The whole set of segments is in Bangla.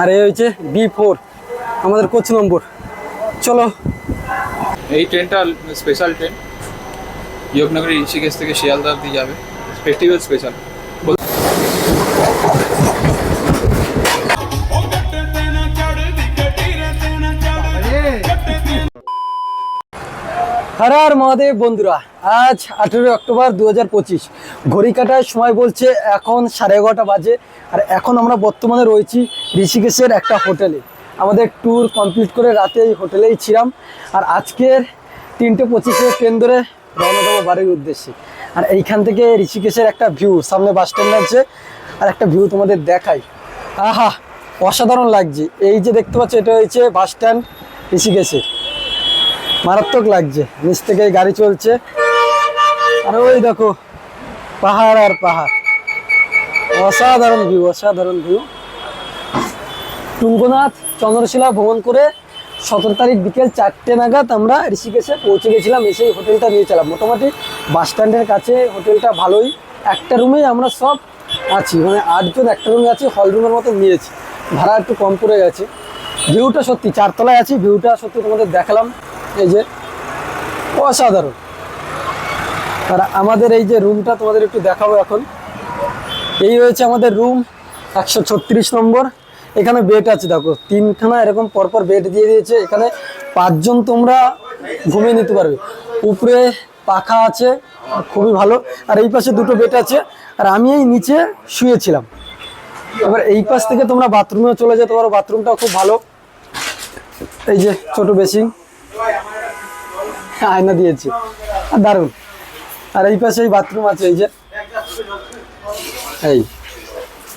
আর এই হচ্ছে বি ফোর আমাদের কোচ নম্বর। চলো। এই ট্রেনটা স্পেশাল ট্রেন যোগনগরী ঋষিকেশ থেকে শিয়ালদা অব্দি যাবে। ফেস্টিভ্যাল স্পেশাল হর মহাদেব বন্ধুরা, আজ আঠেরোই অক্টোবর দু হাজার পঁচিশ। ঘড়ি কাটার সময় বলছে এখন সাড়ে এগারোটা বাজে, আর এখন আমরা বর্তমানে রয়েছি ঋষিকেশের একটা হোটেলে। আমাদের ট্যুর কমপ্লিট করে রাতে এই হোটেলেই ছিলাম, আর আজকের তিনটে পঁচিশে ট্রেন ধরে রওনা দেবো বাড়ির উদ্দেশ্যে। আর এইখান থেকে ঋষিকেশের একটা ভিউ সামনে বাস স্ট্যান্ড আছে আর একটা ভিউ তোমাদের দেখাই। আহা, অসাধারণ লাগছে। এই যে দেখতে পাচ্ছ, এটা হয়েছে বাস স্ট্যান্ড ঋষিকেশের। মারাত্মক লাগছে। নিচ থেকে গাড়ি চলছে। আর ওই দেখো, পাহাড় আর পাহাড়। অসাধারণ ভিউ অসাধারণ ভিউ টুঙ্গনাথ, চন্দ্রশিলা ভ্রমণ করে সতেরো তারিখ বিকেল চারটে নাগাদ আমরা ঋষিকেশে পৌঁছে গেছিলাম, এসে হোটেলটা নিয়েছিলাম মোটামুটি বাস স্ট্যান্ডের কাছে হোটেলটা ভালোই। একটা রুমেই আমরা সব আছি মানে আটজন একটা রুমে আছি হল রুমের মতো নিয়েছি। ভাড়া একটু কম পড়ে গেছে। ভিউটা সত্যি, চারতলায় আছি ভিউটা সত্যি তোমাদের দেখালাম। এই যে অসাধারণ। আর আমাদের এই যে রুমটা তোমাদের একটু দেখাবো এখন। এই হয়েছে আমাদের রুম একশো ছত্রিশ নম্বর। এখানে বেড আছে, দেখো, তিনখানা এরকম পরপর বেড দিয়ে দিয়েছে। এখানে পাঁচজন তোমরা ঘুমিয়ে নিতে পারবে। উপরে পাখা আছে, খুবই ভালো। আর এই পাশে দুটো বেড আছে। আর আমি এই নিচে শুয়েছিলাম। এবার এই পাশ থেকে তোমরা বাথরুমেও চলে যেতে পারো। বাথরুমটাও খুব ভালো। এই যে ছোট বেসিং আয়না দিয়েছে। আর আর এই পাশে এই বাথরুম আছে, এই যে। এই,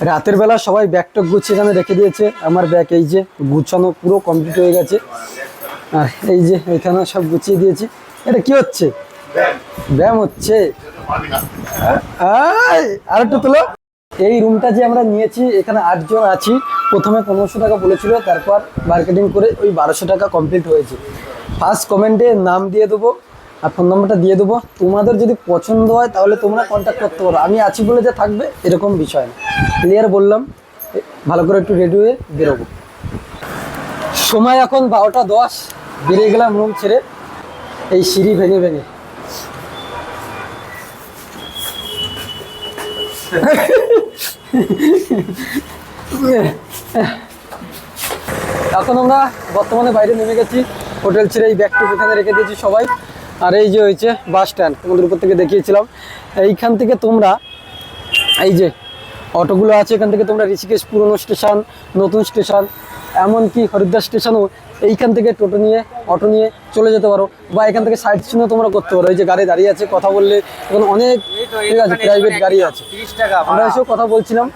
রাতের বেলা সবাই ব্যাগ টক গুছিয়ে এখানে রেখে দিয়েছে। আমার ব্যাগ এই যে গুছানো পুরো কমপ্লিট হয়ে গেছে। আর এই যে এখানে সব গুছিয়ে দিয়েছি। এটা কি হচ্ছে? ব্যায়াম হচ্ছে। আর একটু তোলো। এই রুমটা যে আমরা নিয়েছি, এখানে আটজন আছি। প্রথমে পনেরোশো টাকা বলেছিল, তারপর মার্কেটিং করে ওই বারোশো টাকা কমপ্লিট হয়েছে। ফার্স্ট কমেন্টে নাম দিয়ে দেবো আর ফোন নম্বরটা দিয়ে দেবো। তোমাদের যদি পছন্দ হয়, তাহলে তোমরা কন্ট্যাক্ট করতে পারো। আমি আছি বলে যে থাকবে, এরকম বিষয় না। ক্লিয়ার বললাম? ভালো করে একটু রেডি হয়ে বেরোবো। সময় এখন বারোটা দশ। বেরিয়ে গেলাম রুম ছেড়ে। এই সিঁড়ি ভেঙে ভেঙে। এখন আমরা বর্তমানে বাইরে নেমে গেছি। হোটেল ছেড়ে এই ব্যাগটুকু এখানে রেখে দিয়েছি সবাই। আর এই যে হয়েছে বাস স্ট্যান্ড তোমাদের উপর থেকে দেখিয়েছিলাম। এইখান থেকে তোমরা, এই যে অটোগুলো আছে, এখান থেকে তোমরা ঋষিকেশ পুরনো স্টেশন নতুন স্টেশন এমনকি হরিদ্বার স্টেশনও এইখান থেকে টোটো নিয়ে, অটো নিয়ে চলে যেতে পারো। বা এখান থেকে সাইড সিনও তোমরা করতে পারো। এই যে গাড়ি দাঁড়িয়ে আছে, কথা বললে এখন অনেক ঠিক আছে প্রাইভেট গাড়ি আছে। আমরা এসেও কথা বলছিলাম।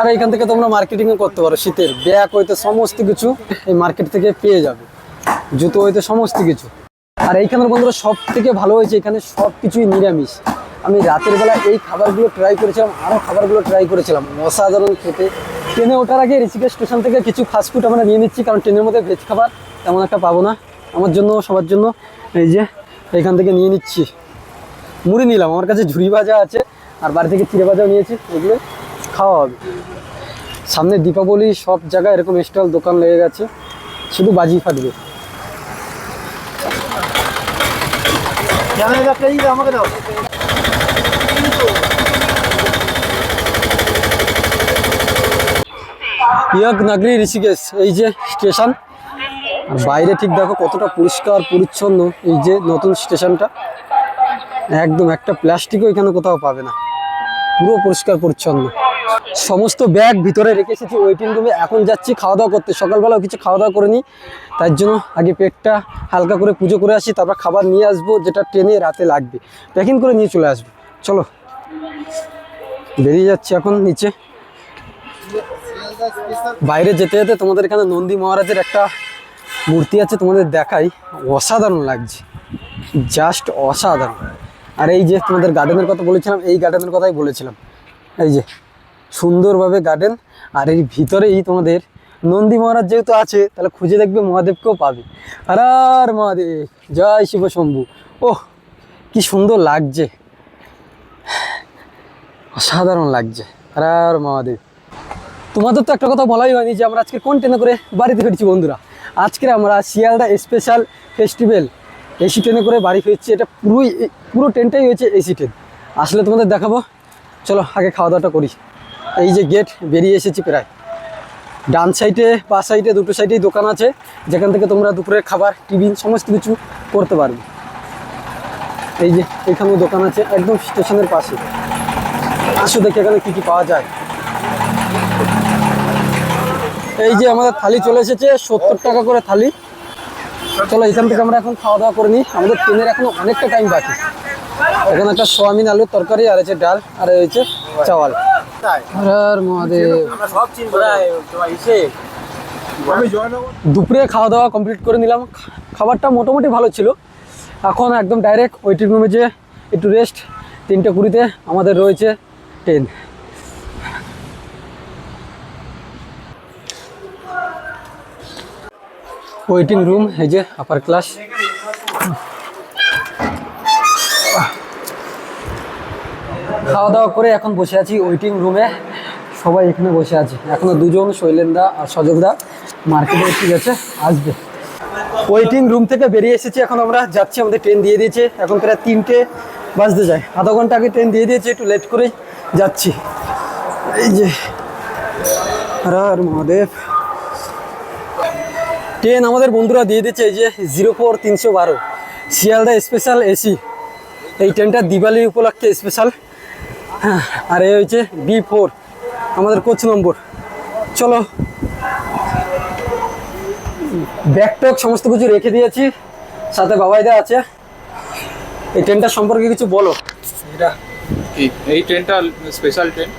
আর এখান থেকে তোমরা মার্কেটিংও করতে পারো, শীতের। ব্যাগ হইতে সমস্ত কিছু এই মার্কেট থেকে পেয়ে যাবে। জুতো হইতে সমস্ত কিছু। আর এইখানের বন্ধুরা সব থেকে ভালো হয়েছে, এখানে সব কিছুই নিরামিষ। আমি রাতের বেলা এই খাবারগুলো ট্রাই করেছিলাম আরও খাবারগুলো ট্রাই করেছিলাম। অসাধারণ খেতে। ট্রেনে ওঠার আগে ঋষিকেশ স্টেশন থেকে কিছু ফাস্টফুড আমরা নিয়ে নিচ্ছি, কারণ ট্রেনের মধ্যে ভেজ খাবার তেমন একটা পাবো না। আমার জন্য, সবার জন্য। এই যে এখান থেকে নিয়ে নিচ্ছি। মুড়ি নিলাম, আমার কাছে ঝুড়ি ভাজা আছে, আর বাড়ি থেকে চিড়ে ভাজাও নিয়েছি, এগুলো খাওয়া হবে। সামনে দীপাবলি, সব জায়গায় এরকম স্টল দোকান লেগে গেছে। শুধু বাজি ফাটবে। ইয়ক নাগরি ঋষিকেশ, এই যে স্টেশন। বাইরে ঠিক দেখো কতটা পরিষ্কার, পরিচ্ছন্ন, এই যে নতুন স্টেশনটা। একদম একটা প্লাস্টিকও এখানে কোথাও পাবে না। পুরো পরিষ্কার, পরিচ্ছন্ন। সমস্ত ব্যাগ ভিতরে রেখে এসেছি ওয়েটিং রুমে এখন যাচ্ছি খাওয়া দাওয়া করতে। সকালবেলাও কিছু খাওয়া দাওয়া করে নিই তার জন্য আগে পেটটা হালকা করে পুজো করে আসি, তারপর খাবার নিয়ে আসব, যেটা ট্রেনে রাতে লাগবে। প্যাকিং করে নিয়ে চলে আসব। চলো। বেরিয়ে যাচ্ছি এখন নিচে। বাইরে যেতে যেতে তোমাদের এখানে নন্দী মহারাজের একটা মূর্তি আছে, তোমাদের দেখাই। অসাধারণ লাগছে। জাস্ট অসাধারণ। আর এই যে তোমাদের গার্ডেনের কথা বলেছিলাম, এই গার্ডেনের কথাই বলেছিলাম। এই যে। সুন্দরভাবে গার্ডেন আর এর ভিতরেই তোমাদের নন্দী মহারাজ যেহেতু আছে, তাহলে খুঁজে দেখবে মহাদেবকেও পাবে। আর আর মহাদেব, জয় শিব শম্ভু। ওহ, কি সুন্দর লাগছে। অসাধারণ লাগছে। আর আর মহাদেব। তোমাদের তো একটা কথা বলাই হয়নি যে আমরা আজকে কোন ট্রেনে করে বাড়িতে ফিরছি, বন্ধুরা। আজকে আমরা শিয়ালদা স্পেশাল ফেস্টিভ্যাল এসি ট্রেনে করে বাড়ি ফিরছি। এটা পুরোই, পুরো ট্রেনটাই হয়েছে এসি ট্রেন আসলে তোমাদের দেখাবো। চলো, আগে খাওয়া দাওয়াটা করি। এই যে গেট বেরিয়ে এসেছি প্রায়। ডান সাইডে বা সাইডে দুটো সাইডেই দোকান আছে। যেখান থেকে তোমরা দুপুরের খাবার, টিফিন, সমস্ত কিছু করতে পারবে। এই যে এখানেও দোকান আছে, একদম স্টেশনের পাশে। আসো দেখি এখানে কী কী পাওয়া যায়। এই যে আমাদের থালি চলে এসেছে, সত্তর টাকা করে থালি। চলো এখান থেকে আমরা এখন খাওয়া দাওয়া করে নিই। আমাদের ট্রেনের এখনও অনেকটা টাইম বাকি। এখানে একটা সোয়াবিন, আলুর তরকারি, আর আছে ডাল, আর হয়েছে চাওয়াল। মহাদেব। দুপুরে খাওয়া দাওয়া কমপ্লিট করে নিলাম। খাবারটা মোটামুটি ভালো ছিল। এখন একদম ডাইরেক্ট ওয়েটিং রুমে যে একটু রেস্ট তিনটে কুড়িতে আমাদের রয়েছে ট্রেন ওয়েটিং রুম এই যে আপার ক্লাস খাওয়া দাওয়া করে এখন বসে আছি ওয়েটিং রুমে সবাই এখানে বসে আছে। এখনও দুজন, শৈলেন্দা আর সজলদা মার্কেটে ঠিক আছে আসবে। ওয়েটিং রুম থেকে বেরিয়ে এসেছি এখন আমরা। যাচ্ছি, আমাদের ট্রেন দিয়ে দিয়েছে। এখন প্রায় তিনটে বাজতে যায়। আধা ঘণ্টা আগে ট্রেন দিয়ে দিয়েছে, একটু লেট করে যাচ্ছি। এই যে হর মহাদেব। ট্রেন আমাদের বন্ধুরা দিয়ে দিচ্ছে এই যে জিরো ফোর তিনশো বারো। শিয়ালদা স্পেশাল এসি এই ট্রেনটা দিওয়ালি উপলক্ষে স্পেশাল হ্যাঁ আর এই হচ্ছে বি ফোর আমাদের কোচ নম্বর চলো। ব্যাগ ট্যাগ সমস্ত কিছু রেখে দিয়েছি সাথে বাবাইদা আছে। এই ট্রেনটা সম্পর্কে কিছু বলো। এটা এই এই ট্রেনটা স্পেশাল ট্রেন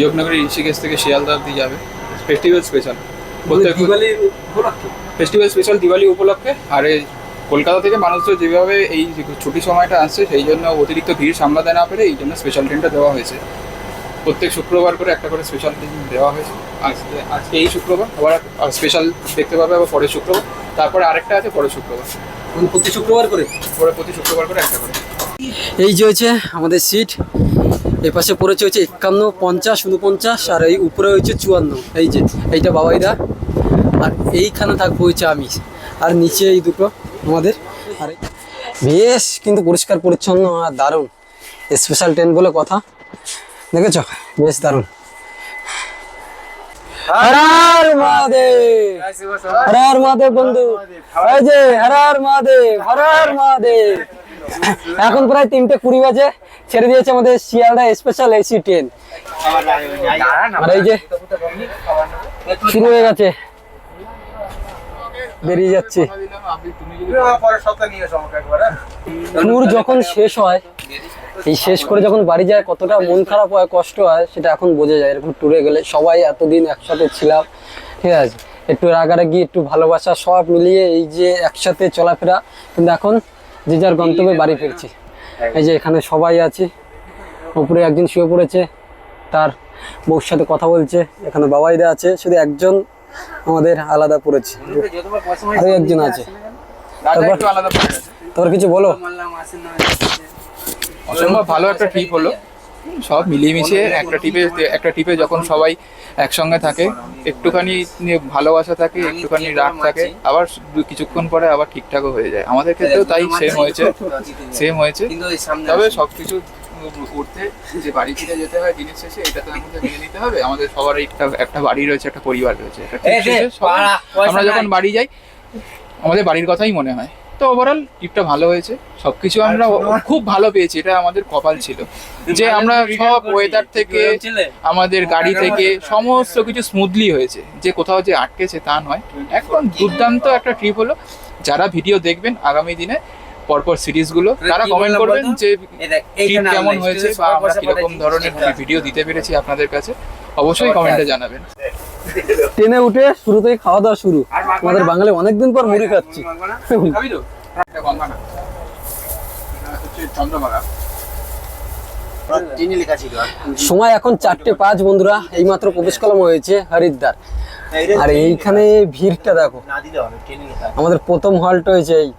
ইয়কনগরী ঋষিকেশ থেকে শিয়ালদা অব্দি যাবে। ফেস্টিভ্যাল স্পেশাল বলতে দিওয়ালির উপলক্ষে? ফেস্টিভ্যাল স্পেশাল দিওয়ালি উপলক্ষে আর এই কলকাতা থেকে মানুষজন যেভাবে এই ছুটি সময়টা আসছে সেই জন্য অতিরিক্ত ভিড় সামলাতে না পেরে এই জন্য স্পেশাল ট্রেনটা দেওয়া হয়েছে। প্রত্যেক শুক্রবার করে একটা করে স্পেশাল ট্রেন দেওয়া হয়েছে। আজকে আজকে এই শুক্রবার আবার স্পেশাল দেখতে পাবে আবার পরের শুক্রবার। তারপরে আরেকটা আছে পরের শুক্রবার। প্রতি শুক্রবার করে? পরে প্রতি শুক্রবার করে একটা করে। এই যে হচ্ছে আমাদের সিট এই পাশে পড়েছে হচ্ছে একান্ন পঞ্চাশ উনপঞ্চাশ আর এই উপরে হচ্ছে চুয়ান্ন। এই যে এইটা বাবাইদা। আর এইখানে থাকব হচ্ছে আমি। আর নিচে এই দুটো। আমাদের বেশ, কিন্তু পরিষ্কার, পরিচ্ছন্ন আর দারুণ। স্পেশাল ট্রেন বলে কথা। দেখেছ? বেশ দারুণ। বন্ধু। এই যে হরার মহাদেব হরার মহাদেব। এখন প্রায় তিনটে কুড়ি বাজে। ছেড়ে দিয়েছে আমাদের শিয়ালদা স্পেশাল এসি ট্রেন আর এই যে, শুরু হয়ে গেছে। বেরিয়ে যাচ্ছে। ট্যুর যখন শেষ হয়, এই শেষ করে যখন বাড়ি যায়, কতটা মন খারাপ হয়, কষ্ট হয়, সেটা এখন বোঝা যায়। এরকম ট্যুরে গেলে সবাই এতদিন একসাথে ছিলাম, ঠিক আছে? একটু রাগারাগি একটু ভালোবাসা, সব মিলিয়ে এই যে একসাথে চলাফেরা, কিন্তু এখন যে যার গন্তব্যে বাড়ি ফিরছি। এই যে এখানে সবাই আছে, উপরে একজন শুয়ে পড়েছে, তার বউর সাথে কথা বলছে, এখানে বাবাইদা আছে, শুধু একজন আমাদের আলাদা পড়েছে। আরও একজন আছে তোর কিছু বলো। অসম্ভব ভালো একটা ট্রিপ হলো। সব মিলিয়ে মিশিয়ে একটা ট্রিপে একটা ট্রিপে যখন সবাই একসঙ্গে থাকে একটুখানি ভালোবাসা থাকে একটুখানি রাগ থাকে আবার কিছুক্ষণ পরে আবার ঠিকঠাকও হয়ে যায়। আমাদের ক্ষেত্রেও তাই সেম হয়েছে। সেম হয়েছে। তবে সবকিছু উঠতে যে বাড়ি ফিরে যেতে হয় দিনের শেষে এটা তো আমাদের মেনে নিতে হবে। আমাদের সবার একটা একটা বাড়ি রয়েছে একটা পরিবার রয়েছে। আমরা যখন বাড়ি যাই আমাদের বাড়ির কথাই মনে হয়। তো ওভারঅল ট্রিপটা ভালো হয়েছে। সবকিছু আমরা খুব ভালো পেয়েছি এটা আমাদের কপাল ছিল। যে আমরা সব ওয়েদার থেকে আমাদের গাড়ি থেকে সমস্ত কিছু স্মুথলি হয়েছে। যে কোথাও যে আটকেছে তা নয়। এখন দুর্দান্ত একটা ট্রিপ হলো। যারা ভিডিও দেখবেন আগামী দিনে পরপর সিরিজগুলো তারা কমেন্ট করবেন যে ট্রিপ কেমন হয়েছে বা আমরা কীরকম ধরনের ভিডিও দিতে পেরেছি আপনাদের কাছে অবশ্যই কমেন্টে জানাবেন। ট্রেনে উঠে শুরুতেই খাওয়া দাওয়া শুরু। আমাদের বাঙালি অনেকদিন পর মুড়ি খাচ্ছি। সময় এখন চারটে পাঁচ বন্ধুরা। এইমাত্র প্রবেশ কলাম হয়েছে হরিদ্বার। আর এইখানে ভিড়টা দেখো। আমাদের প্রথম হল্ট হয়েছে এই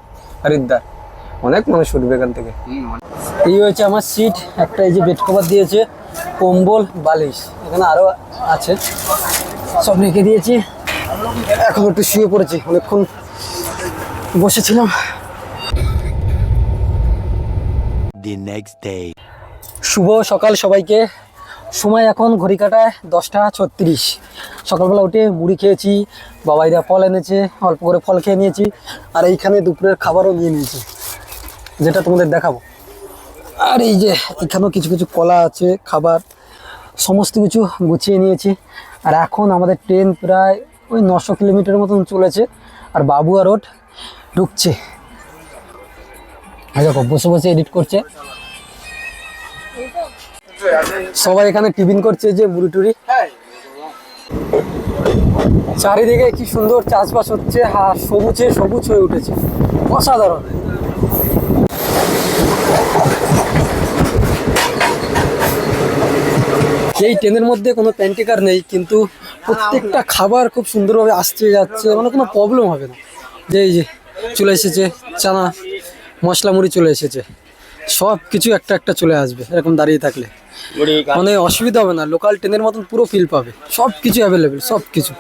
হরিদ্বার। অনেক মানুষ উঠবে এখান থেকে। এই হয়েছে আমার সিট একটা এই যে বেড কভার দিয়েছে কম্বল বালিশ এখানে আরও আছে। সব রেখে দিয়েছি। এখন একটু শুয়ে পড়েছি অনেকক্ষণ বসেছিলাম। The next day. শুভ সকাল সবাইকে। সময় এখন ঘড়ি কাটায় দশটা ছত্রিশ। সকালবেলা উঠে মুড়ি খেয়েছি বাবাইরা ফল এনেছে অল্প করে ফল খেয়ে নিয়েছি আর এইখানে দুপুরের খাবারও নিয়ে নিয়েছি। যেটা তোমাদের দেখাবো। আর এই যে এখানেও কিছু কিছু কলা আছে, খাবার, সমস্ত কিছু গুছিয়ে নিয়েছি। আর এখন আমাদের ট্রেন প্রায় ওই নশো কিলোমিটার মতন চলেছে, আর বাবুয়া রোড ঢুকছে। দেখো, বসে বসে এডিট করছে। সবাই এখানে টিফিন করছে যে মুড়ি টুড়ি। চারিদিকে কি সুন্দর চাষবাস হচ্ছে, আর সবুজে সবুজ হয়ে উঠেছে। অসাধারণ। এই ট্রেনের মধ্যে কোনো প্যান্টিকার নেই কিন্তু প্রত্যেকটা খাবার খুব সুন্দরভাবে আসতে যাচ্ছে মানে কোনো প্রবলেম হবে না। যে এই যে চলে এসেছে চানা মশলা মুড়ি চলে এসেছে সব কিছু একটা একটা চলে আসবে এরকম দাঁড়িয়ে থাকলে। মানে অসুবিধা হবে না লোকাল ট্রেনের মতন পুরো ফিল পাবে। সব কিছু অ্যাভেলেবেল সব কিছু।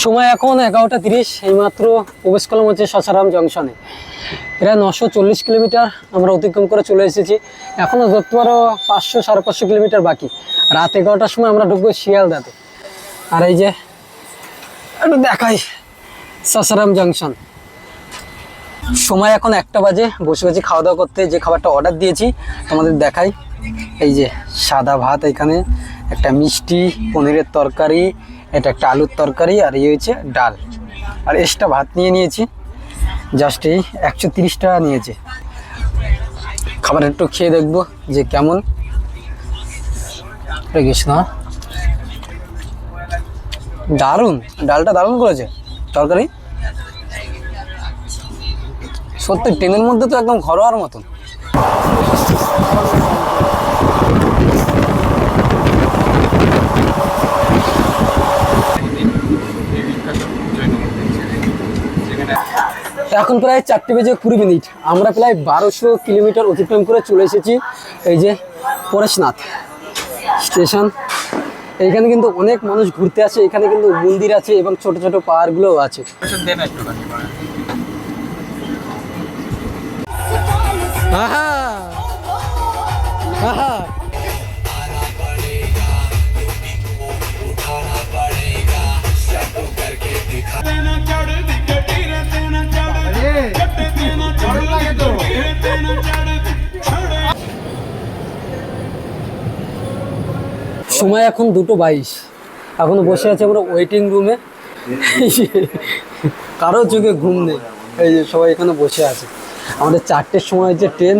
সময় এখন এগারোটা তিরিশ, এইমাত্র প্রবেশ করলাম হচ্ছে সাসারাম জংশনে। প্রায় নশো চল্লিশ কিলোমিটার আমরা অতিক্রম করে চলে এসেছি। এখনও ধরতে পারো পাঁচশো, সাড়ে পাঁচশো কিলোমিটার বাকি। রাত এগারোটার সময় আমরা ঢুকবো শিয়ালদাতে। আর এই যে, একটু দেখাই সাসারাম জংশন। সময় এখন একটা বাজে, বসে বসে খাওয়া দাওয়া করতে যে খাবারটা অর্ডার দিয়েছি, তোমাদের দেখাই। এই যে সাদা ভাত এখানে, একটা মিষ্টি, পনিরের তরকারি এটা একটা আলুর তরকারি আর এই হচ্ছে ডাল। আর এক্সট্রা ভাত নিয়ে নিয়েছি। জাস্ট এই একশো তিরিশ টাকা নিয়েছে। খাবার একটু খেয়ে দেখব যে কেমন। না দারুণ। ডালটা দারুণ করেছে। তরকারি। সত্যি ট্রেনের মধ্যে তো একদম ঘরোয়ার মতন। এখন প্রায় চারটে বেজে কুড়ি মিনিট। আমরা প্রায় বারোশো কিলোমিটার অতিক্রম করে চলে এসেছি এই যে পরেশনাথ স্টেশন। এইখানে কিন্তু অনেক মানুষ ঘুরতে আসে, এখানে কিন্তু মন্দির আছে এবং ছোট ছোট পাহাড়গুলোও আছে। আহা! আহা! সময় এখন দুটো বাইশ। এখন বসে আছে আমরা ওয়েটিং রুমে কারও চোখে ঘুম নেই। এই যে সবাই এখানে বসে আছে। আমাদের চারটের সময় যে ট্রেন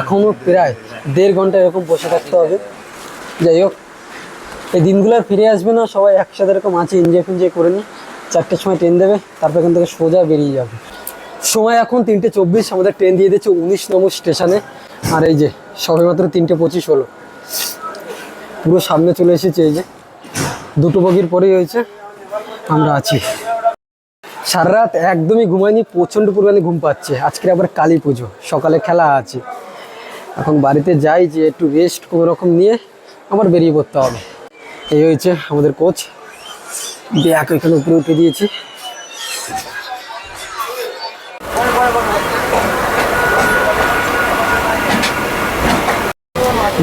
এখনও প্রায় দেড় ঘণ্টা এরকম বসে থাকতে হবে। যাই হোক, এই দিনগুলো আর ফিরে আসবে না। সবাই একসাথে এরকম আছে এনজয় ফেনজয় করে নিই। চারটের সময় ট্রেন দেবে, তারপর এখান থেকে সোজা বেরিয়ে যাবে। সময় এখন তিনটে চব্বিশ, আমাদের ট্রেন দিয়ে দিচ্ছে উনিশ নম্বর স্টেশনে। আর এই যে সবেমাত্র তিনটে পঁচিশ হলো। পুরো সামনে চলে এসেছে এই যে। দুটো বগির পরেই হয়েছে। আমরা আছি। সারা রাত একদমই ঘুমায়নি, প্রচণ্ড পরিমাণে ঘুম পাচ্ছে। আজকে আবার কালী পুজো, সকালে খেলা আছে। এখন বাড়িতে যাই যে একটু রেস্ট কোনো রকম নিয়ে আবার বেরিয়ে পড়তে হবে। এই হয়েছে আমাদের কোচ ব্যাগ ওইখানে উপরে উঠে দিয়েছি।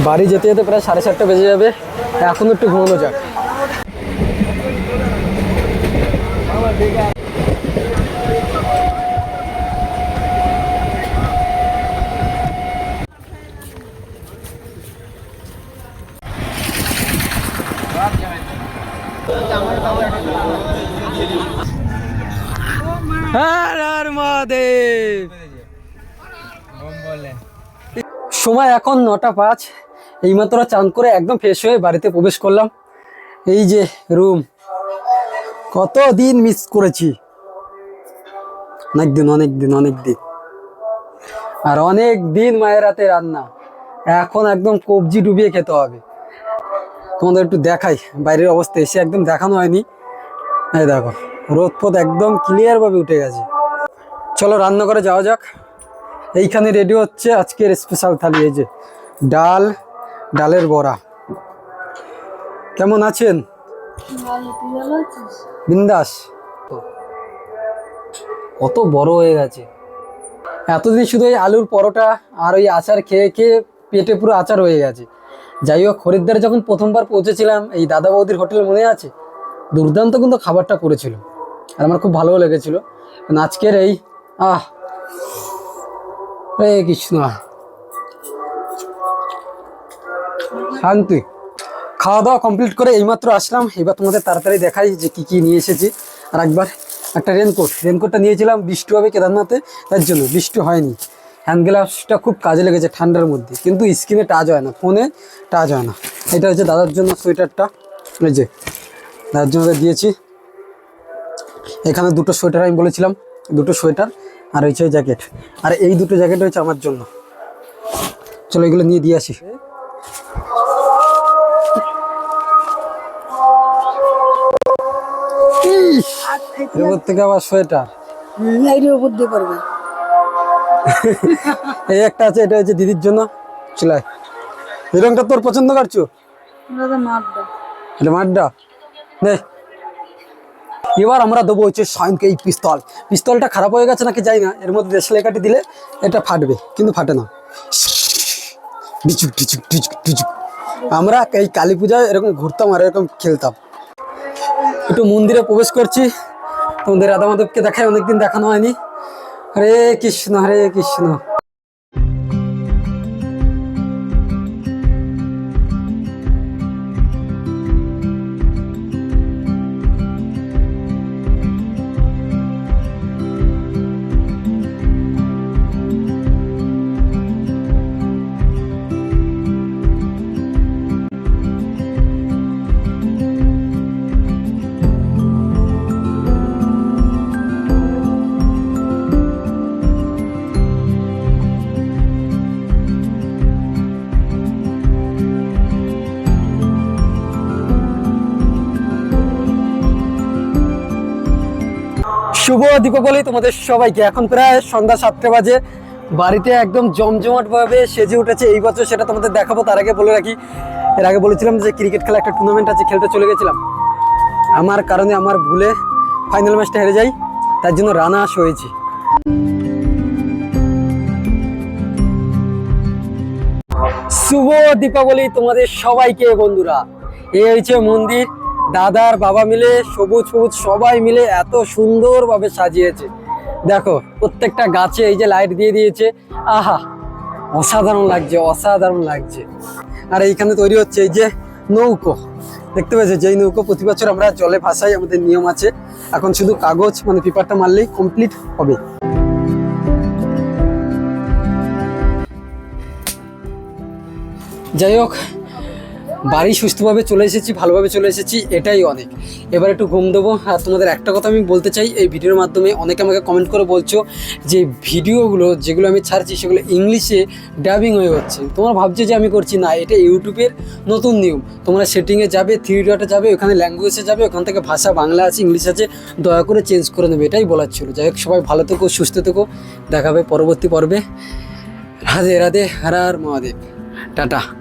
বাড়ি যেতে যেতে প্রায় সাড়ে চারটে বেজে যাবে। এখন একটু ঘুমানো যাক। মহাদেব। সময় এখন নটা পাঁচ। এইমাত্র চান করে একদম ফ্রেশ হয়ে বাড়িতে প্রবেশ করলাম। এই যে রুম কত দিন মিস করেছি? অনেক দিন অনেক দিন অনেক দিন আর অনেক দিন মায়ের হাতে রান্না। এখন একদম কবজি ডুবিয়ে খেতে হবে। তোমাদের একটু দেখাই, বাইরের অবস্থা এসে একদম দেখানো হয়নি। এই দেখো রোদ ফোদ একদম ক্লিয়ার ভাবে উঠে গেছে। চলো রান্না করে যাওয়া যাক। এইখানে রেডি হচ্ছে আজকের স্পেশাল থালি। এই যে ডাল ডালের বড়া। কেমন আছেন? বিন্দাস। কত বড় হয়ে গেছে। এতদিন শুধু এই আলুর পরোটা আর ওই আচার খেয়ে খেয়ে পেটে পুরো আচার হয়ে গেছে। যাই হোক খরিদ্দারে যখন প্রথমবার পৌঁছেছিলাম এই দাদা বৌদির হোটেল মনে আছে? দুর্দান্ত কিন্তু খাবারটা করেছিল। আর আমার খুব ভালোও লেগেছিল। আজকের এই আহ রে কৃষ্ণ। শান্তি। খাওয়া দাওয়া কমপ্লিট করে এইমাত্র আসলাম। এবার তোমাদের তাড়াতাড়ি দেখাই যে কি কি নিয়ে এসেছি। আর একবার একটা রেনকোট রেনকোটটা নিয়েছিলাম বৃষ্টি হবে কেদারনাথে, তার জন্য বৃষ্টি হয়নি। হ্যান্ড গ্লাভসটা খুব কাজে লেগেছে ঠান্ডার মধ্যে। কিন্তু স্কিনে টাচ হয় না ফোনে টাচ হয় না। এটা হচ্ছে দাদার জন্য সোয়েটারটা এই যে, দাদার জন্য দিয়েছি। এখানে দুটো সোয়েটার আমি বলেছিলাম, দুটো সোয়েটার আর হচ্ছে জ্যাকেট আর এই দুটো জ্যাকেট হচ্ছে আমার জন্য। চলো এগুলো নিয়ে দিয়ে আসি। উপর থেকে আবার সোয়েটার? এইটার উপর দিয়ে পারবে এই একটা আছে এটা হচ্ছে দিদির জন্য। চলে এই রংটা তোর পছন্দ করছ? এটা মাড্ডা নে। এবার আমরা দেবো হচ্ছে সায়নকে এই পিস্তল। পিস্তলটা খারাপ হয়ে গেছে নাকি যাই না এর মধ্যে দেশলাই কাটি দিলে এটা ফাটবে কিন্তু ফাটে না। ডিচুক ডিচুক ডিচুক ডিচুক আমরা এই কালী পূজায় এরকম ঘুরতাম আর এরকম খেলতাম। একটু মন্দিরে প্রবেশ করছি। তোমাদের রাধা মাধবকে দেখায় অনেকদিন দেখানো হয়নি। হরে কৃষ্ণ হরে কৃষ্ণ। শুভ দীপাবলি তোমাদের সবাইকে। এখন প্রায় সন্ধ্যা সাতটা বাজে। বাড়িতে একদম জমজমাট ভাবে সেজে উঠেছে এই বছর, সেটা তোমাদের দেখাবো, তার আগে বলে রাখি। এর আগে বলেছিলাম যে ক্রিকেট খেলা একটা টুর্নামেন্ট আছে, খেলতে চলে গেছিলাম। আমার কারণে আমার ভুলে ফাইনাল ম্যাচটা হেরে যাই, তার জন্য রানা আস হয়েছি। শুভ দীপাবলি তোমাদের সবাইকে, বন্ধুরা। এই হয়েছে মন্দির। দাদার বাবা মিলে, সবুজ সবুজ সবাই মিলে এত সুন্দরভাবে সাজিয়েছে। দেখো, প্রত্যেকটা গাছে এই যে লাইট দিয়ে দিয়েছে। আহা, অসাধারণ লাগছে অসাধারণ লাগছে। আর এইখানে তৈরি হচ্ছে এই যে নৌকো। দেখতে পেয়েছ, যেই নৌকো প্রতি বছর আমরা জলে ভাসাই, আমাদের নিয়ম আছে। এখন শুধু কাগজ মানে পেপারটা মারলেই কমপ্লিট হবে। যাই হোক বাড়ি সুস্থভাবে চলে এসেছি, ভালোভাবে চলে এসেছি, এটাই অনেক। এবার একটু ঘুম দেবো। আর তোমাদের একটা কথা আমি বলতে চাই, এই ভিডিওর মাধ্যমে অনেকে আমাকে কমেন্ট করে বলছো যে ভিডিওগুলো যেগুলো আমি ছাড়ছি সেগুলো ইংলিশে ডাবিং হয়ে হচ্ছে। তোমরা ভাবছ যে আমি করছি, না, এটা ইউটিউবের নতুন নিয়ম। তোমরা সেটিংয়ে যাবে থ্রি ডটে যাবে, ওখানে ল্যাঙ্গুয়েজে যাবে, ওখান থেকে ভাষা, বাংলা আছে, ইংলিশ আছে, দয়া করে চেঞ্জ করে নেবে, এটাই বলার ছিল। যাই হোক, সবাই ভালো থেকো, সুস্থ থেকো। দেখাবে পরবর্তী পর্বে। রাধে রাধে হারার মহাদেব। টাটা।